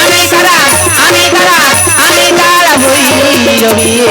আমি কারা আমি কারা আমি কারা বই রবিয়ে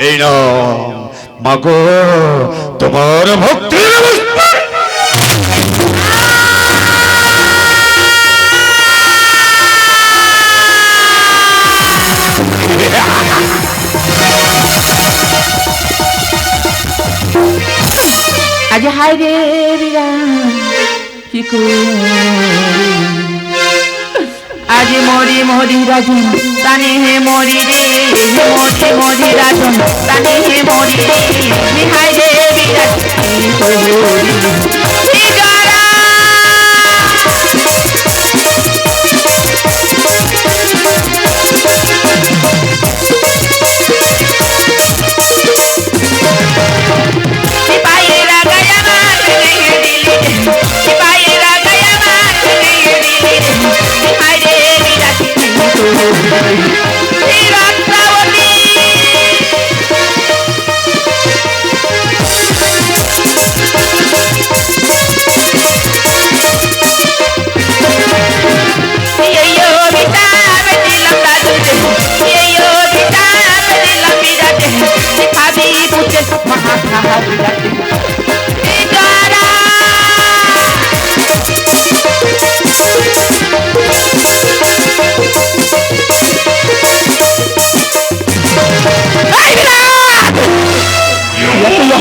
এই না মাগো তোমার বস্ত্র আজ হায় রে বিরাট কি করি? মরি রাজন তানে হে মরি রে মরি মরি রাজন তানে হে মরি রে বিহাই রে বিরাজ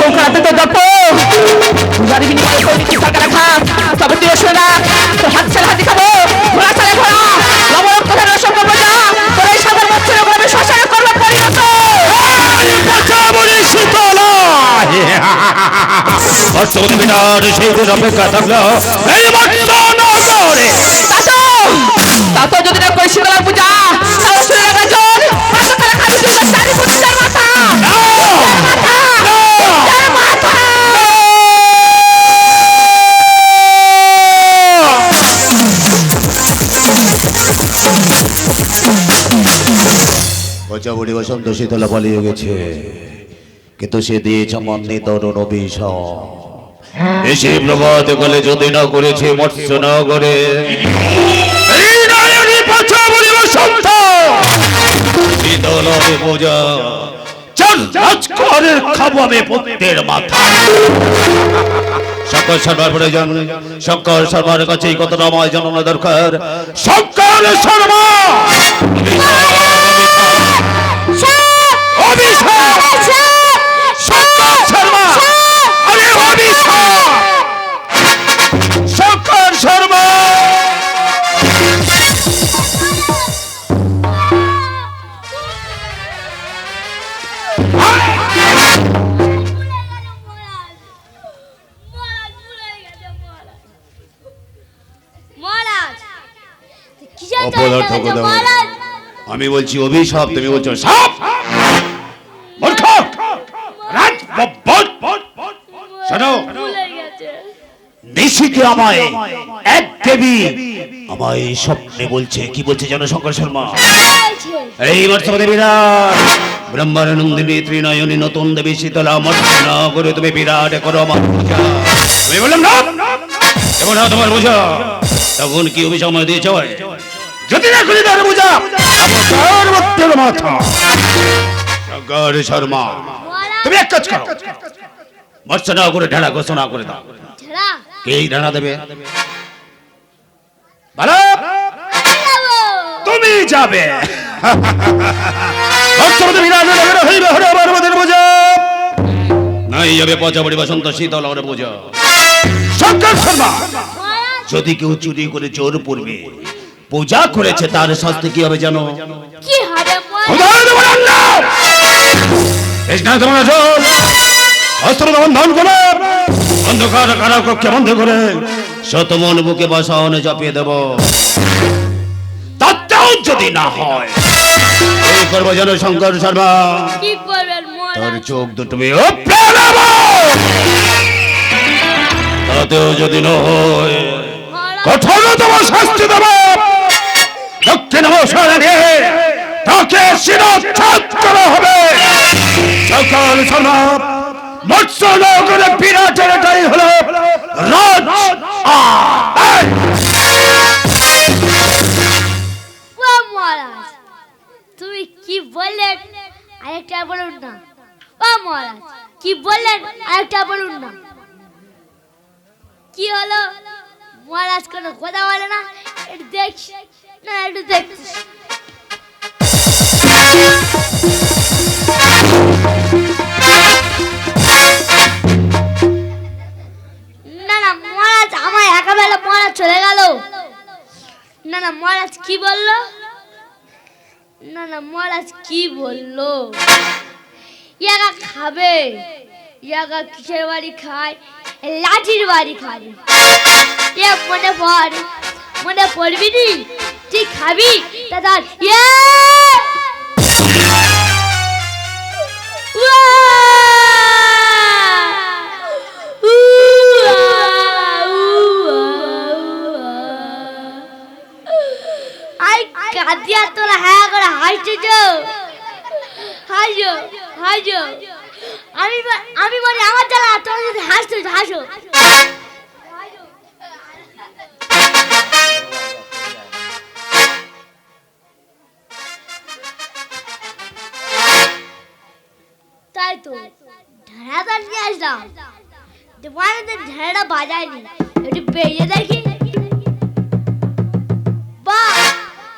এত অহংকার এত দর্প! পূজারি বিনিময়ে কই নিচ্ছিস সরকার রাখা? তবে তুই এসো না, তোর হাত ছেড়ে হাতি খাব, ঘোড়া ছেড়ে ঘোড়া, নবরক্ত ধরে অসংখ্য প্রজা, তোর এই সাগর মৎস্যের উপর আমি শ্মশানে করব পরিণত। বাঁচাবনি শীতলা অষ্টমী বিনার সেই দিন অপেক্ষা থাকল এই মৎস্য নগরে তাতো, তাতো যদি না করি শীতলার পূজা, তাহলে বচাবড়ি বসন্ত শীতলা পালিয়ে গেছে। কিন্তু সে দিয়েছে মন্দির তরুণ অভিশাপ। এসে প্রভাত কালে যদি না করেছে মৎস্য পুত্রের মাথা। শঙ্কর শর্মার প্রয়োজন শঙ্কর শর্মার কাছে এই কথাটা আমার জানানো দরকার। শঙ্কর শর্মা আমি বলছি, অভিশাপ, তুমি বলছো, সাপ! মূর্খ রাজ বব্বর শোনো, নিশিকে আমায়, এক দেবী আমায় স্বপ্নে বলছে। কি বলছে জানো, শঙ্কর শর্মা? এই বর্ষা দেবীরা ব্রহ্মানন্দিনী ত্রিনয়নী নতুন দেবী শীতলা মর্ষা না করে তুমি বিরাট করো আমার আমি বললাম, না এমন না, তোমার বোঝা তখন কি অভিশাপ দিয়েছ যদি না করি তার বোঝা। তার মধ্যের মাথা। শঙ্কর শর্মা তুমি এক কাজ করো। মর্ষা না করে ঢেলা ঘোষণা করে দাও। কে ঢেলা দেবে? ভালো যাবে। নাই যাবে বসন্ত শীতল শর্মা। যদি কেউ চুরি করে চোর পড়বে পূজা করেছে তার শাস্তি কি হবে জানো? কি হবে অস্ত্র বন্ধন করে। অন্ধকার কারা কক্ষে বন্ধ করে। শতমন বুকে চাপিয়ে দেব। তাতেও যদি না হয়। এই করব যেন শঙ্কর শর্মা। কি করবেন তোর চোখ দুটো তাতেও যদি না হয়। কঠোরতম শাস্তি দেব। দক্ষিণ অবসরে তাকে শিরচ্ছেদ করা হবে। সকল সমাপ। মৎস্য নগরে বিরাটের এটাই হলো রাজ মহারাজ, তুমি কি বললেন আরেকটা বলুন না। ও মহারাজ, কি বললেন আরেকটা বলুন না। কি হলো? মহারাজ কোনো কথা বলে না? দেখছি না না, মহারাজ কি বলল? না না, মহারাজ কি বলল? ইয়াগা খাবে। ইয়াগা কিসের বাড়ি খায়? লাঠির বাড়ি খাবে এ মনে পড়, মনে পড়বি নি? তুই খাবি? দাদা ইয়ে! তোরা হ্যাঁ করে আমি আমি বলি, আমার জ্বালা তোরা যদি হাসছো হাসো। তো ঢেড়াটা নিয়ে আসলাম। দোকানে তো ঢেড়া বাজায়নি। একটু বেরিয়ে দেখি। বা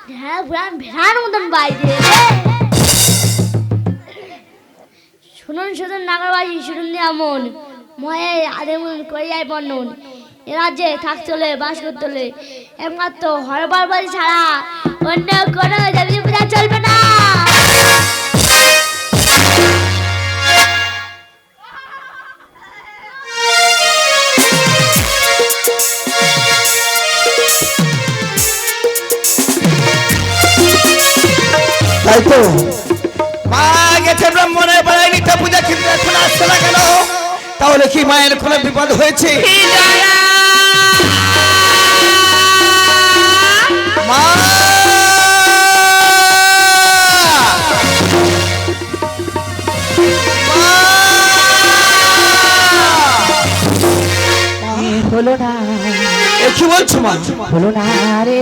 ঢেড়া ভেড়ান ভেড়ার মতন বাইরে শুনুন শুনুন, নাগরবাজি, শুনুন এমন। ময়ে আদেমন করে যায় বর্ণন এ রাজ্যে থাকতে হলে, বাস করতে হলে একমাত্র হরবার বাড়ি ছাড়া অন্য কোনো দেবী চলবে না। তাই তো? মা গেছে ব্রাহ্মণের পাড়ায় নিত্য পূজা কিন্তু এখন আসছে না কেন? তাহলে কি মায়ের কোনো বিপদ হয়েছে? মা! হলো না। কি বলছো মা? হলো না রে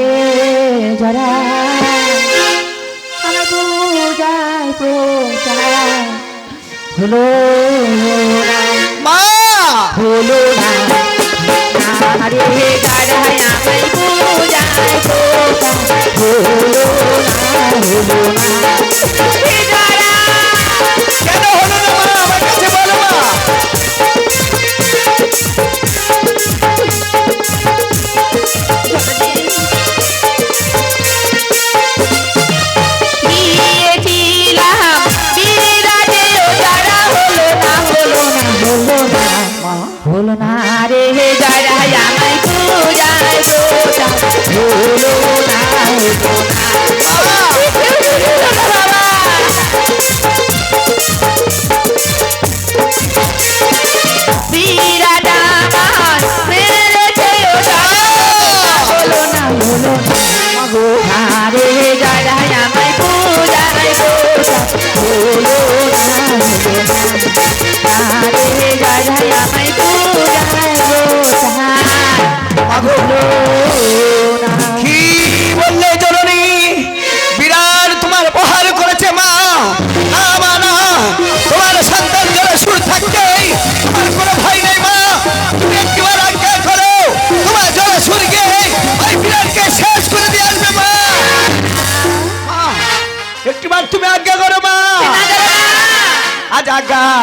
যারা পূজায় হলো পূজা হলো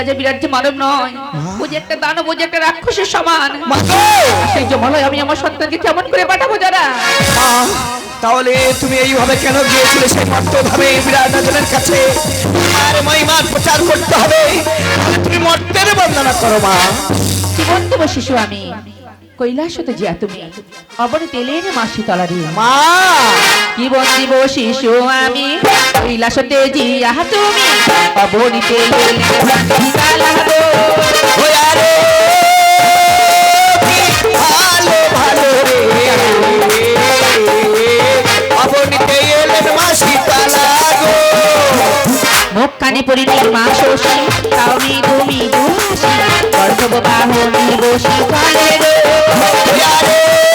রাজা বিরাট যে মানব নয়। ও যে একটা দানব ও যে একটা রাক্ষসের সমান! সেই জমালয় আমি আমার সন্তানকে কেমন করে পাঠাবো যারা? তাহলে তুমি এইভাবে কেন গিয়েছিলে সেই মর্তভাবে বিরাট রাজনের কাছে? আর মহিমার প্রচার করতে হবে তুমি মর্তের বন্দনা করো মা। জীবন দেব শিশু আমি। কৈলাস হতে জিয়া তুমি। অবনে তেলের মাসি তলারি মা! জীবন দিব শিশু আমি? কৈলাস হতে জিয়া তুমি? মাসি তলারি। কি ভালো ভালো রে! অবনীতে এলেন মা সীতালা গো মুখ কানে মা শশী তাও মি তুমি দুহাসি গর্ভব বাহনি বসি কালে গো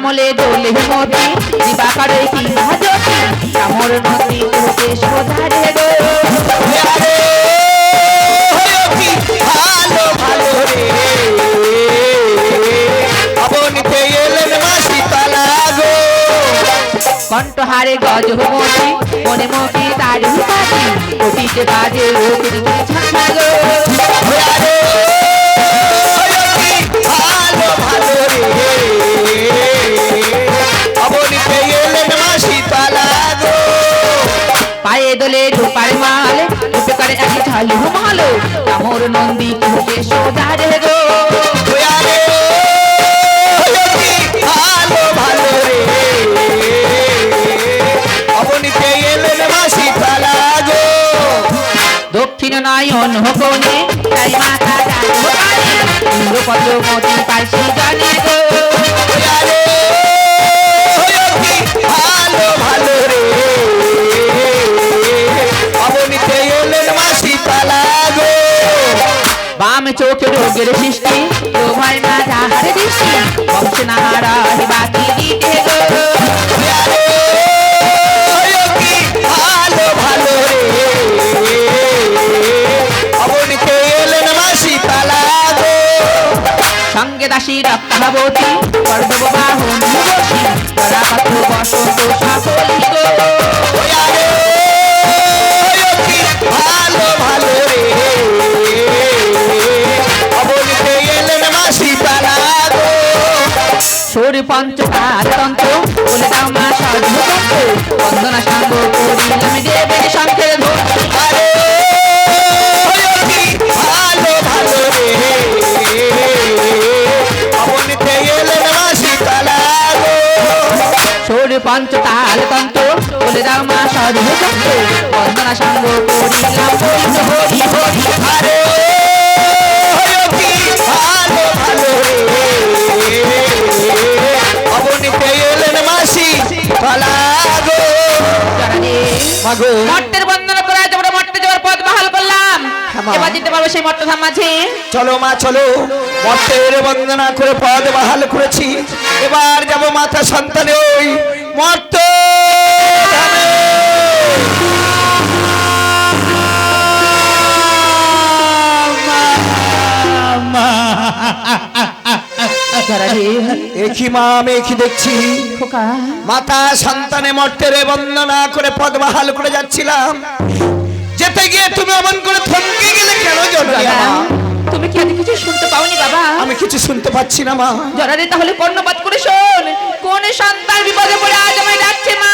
নাশামলে দোলে মতি দিবাকারে কি ভাজতি কামর নদী তোকে সোধারে কি ভালো ভালো রে অবনীতে এলেন গো কণ্ঠহারে মনে মতি তার হুপাতি কোটিতে বাজে ও কৃতি ঝাঁকা এক ঝালু মালো কামর নন্দী তোকে সোধারে গো। আরে কি ভালো ভালো রে। অবনীতে এলেন মা সীতালা গো। দক্ষিণ নয়ন কোণে তাই মাতা জানো। কানে ইন্দ্রপদ মতি পাইছি জানে গো। চোখে রোগের সৃষ্টি। তো মা যাহার দৃষ্টি বংশ নাহারা বাকি দিতে গো। সঙ্গে দাসী রক্তাবতী করদব বাহন বসি বসন্ত সাফলি গো। সুর পঞ্চকার তন্ত্র, বলে দাও মা সর্বতন্ত্র বন্দনা সাঙ্গ করিলাম দেবের শঙ্খের ধন আরে কি ভালো ভালো পঞ্চতাল তন্ত্র, বলে দাও মা সর্বতন্ত্র বন্দনা সাঙ্গ করিলাম হরি হরি হরি। আরে মর্তের বন্দনা করে আমরা মর্তে যাওয়ার পথ বাহাল করলাম। এবার যেতে পারব সেই মর্ত মাঝে চলো মা চলো। মর্তের বন্দনা করে পদ বাহাল করেছি। এবার যাব মাতা সন্তানে ওই মর্ত রে একই মা আমি একই দেখছি। মাতা সন্তানে মর্তের বন্দনা করে পদ বাহাল করে যাচ্ছিলাম। যেতে গিয়ে তুমি অমন করে থমকে গেলে কেন জরা তুমি কি কিছু শুনতে পাওনি বাবা? আমি কিছু শুনতে পাচ্ছি না মা। জরা তাহলে কর্ণপাত করে শোন। কোন সন্তান বিপদে পড়ে আজ আমায় ডাকছে মা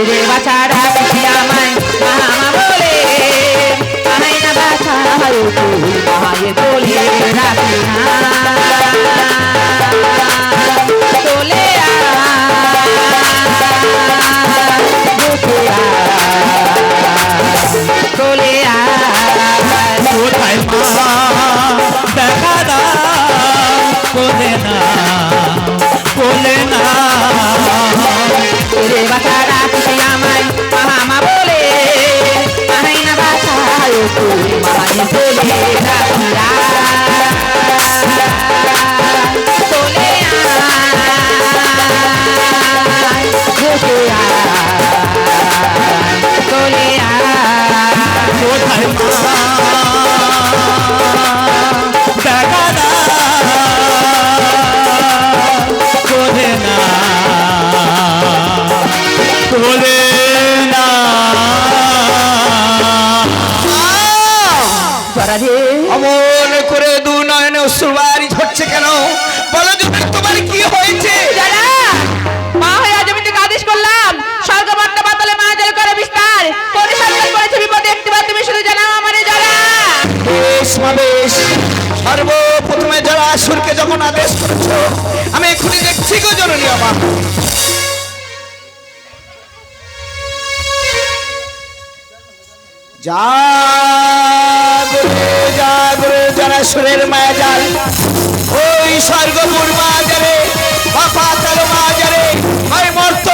ফিরে বাঁচা ডাকছে আমায়। মা মা বলে মাই না বাঁচা তুই মায়ে বলে রাখি না। বেশ মা বেশ সর্বপ্রথমে যারা আসুরকে যখন আদেশ করেছ, আমি এক্ষুনি দেখছি গো জননী আমার যারা সুরের মায়া জাল ওই স্বর্গপুর মাজারে বা পাতাল মাজারে ওই মর্ত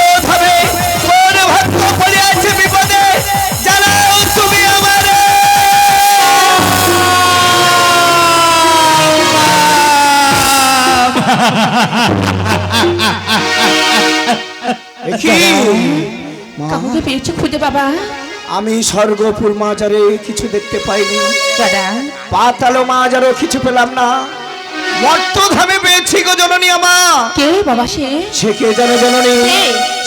কি কাউকে পেয়েছ খুঁজে বাবা। আমি স্বর্গপুর মাজারে কিছু দেখতে পাইনি। যারা পাতালো মাজারও কিছু পেলাম না। মর্তধামে পেয়েছি গো জননী আমা। কে বাবা সে? সে কে জানে জননী?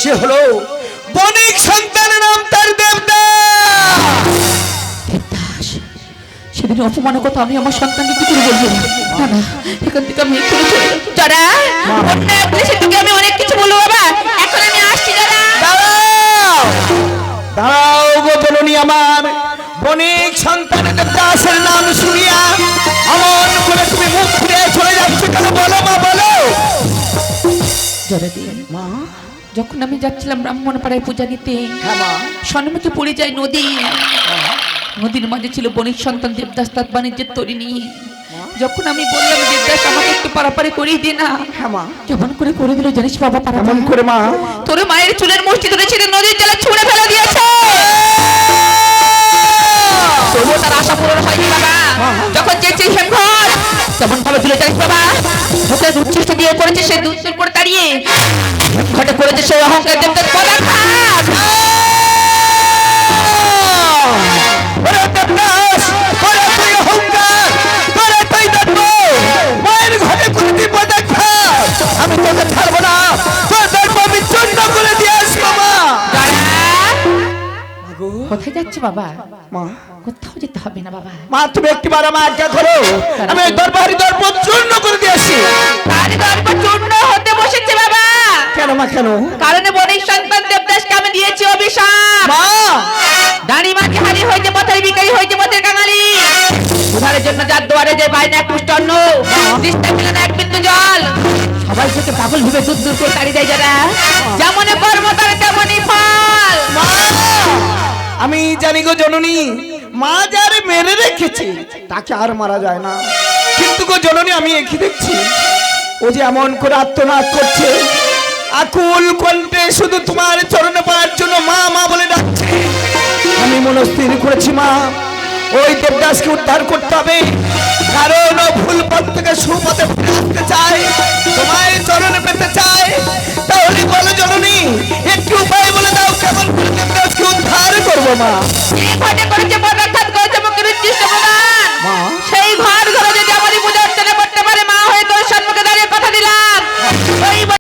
সে হলো বণিক সন্তানের নাম তার দেবদা সেদিন অপমানের কথা আমি আমার সন্তানকে কি করে বলব? না না এখান থেকে আমি এক্ষুনি চলে যাব। যারা অন্য এক দেশে তোকে আমি অনেক কিছু বলব বাবা। এখন আমি আসছি যারা দাঁড়াও। দাঁড়াও গো জননী আমার। বণিক সন্তানের দেবদাসের নাম শুনিয়া অমন করে তুমি মুখ ফিরে চলে যাচ্ছ কেন? বলো মা বলো। যারা দিন মা যখন আমি যাচ্ছিলাম ব্রাহ্মণ পাড়ায় পূজা দিতে হ্যাঁ মা। সন্মুখে পড়ে যায় নদী। নদীর মাঝে ছিল বণিক সন্তান দেবদাস তার বাণিজ্যের তরি নিয়ে যখন আমি বললাম দেবদাস আমাকে একটু পারাপারে করিয়ে দে না। হ্যাঁ কেমন করে করে দিল জানিস বাবা পারাপারে? করে মা? তোর মায়ের চুলের মুষ্টি ধরে ছেড়ে নদীর জলে ছুঁড়ে ফেলে দিয়েছে। তবুও তার আশা পূরণ হয়নি বাবা। যখন চেয়েছে হেমঘর দিল জানিস সে করে দাঁড়িয়ে ঘটে পড়েছে সে অহংকার দেবতার পদাঘাত কোথায় বাবা মা। কোথাও যেতে হবে না বাবা। মা তুমি একটিবার আমার আজ্ঞা করো আমি দরবারি দর্প চূর্ণ করে দিয়ে আসি তার গর্ব চূর্ণ হতে বসেছে বাবা। কেন মা কেন? কারণ বণিক সন্তান দেবদাসকে আমি দিয়েছি অভিশাপ। মা! দাঁড়ি মাঝে হারি হয়েছে পথের বিকারি হয়েছে পথের কাঙালি। উধারের জন্য যার দুয়ারে যে বাইরে এক মুষ্ট অন্ন। দৃষ্টা পেলে না এক বিন্দু জল। সবাই থেকে পাগল ভেবে দূর দূর করে তাড়িয়ে দেয় যারা। যেমনে কর্ম তার আমি জানি গো জননী, মা যার মেরে রেখেছে, তাকে আর মারা যায় না। কিন্তু গো জননী, আমি একই দেখছি, ও যে এমন করে আত্মনাদ করছে। আকুল কণ্ঠে শুধু তোমার চরণে পাওয়ার জন্য মা মা বলে ডাকছে। আমি মনস্থির করেছি, মা। ওই দেবদাসকে উদ্ধার করতে হবে। কারণ ভুল পথ থেকে সুপথে ফিরে আসতে চাই তোমায় চরণে পেতে চাই তাহলে বলো জননী একটি উপায় বলে দাও কেমন আজকে উদ্ধার করব মা? সেই ঘটে করেছে পদার্থাত করেছে মুখের সেই ঘর ঘরে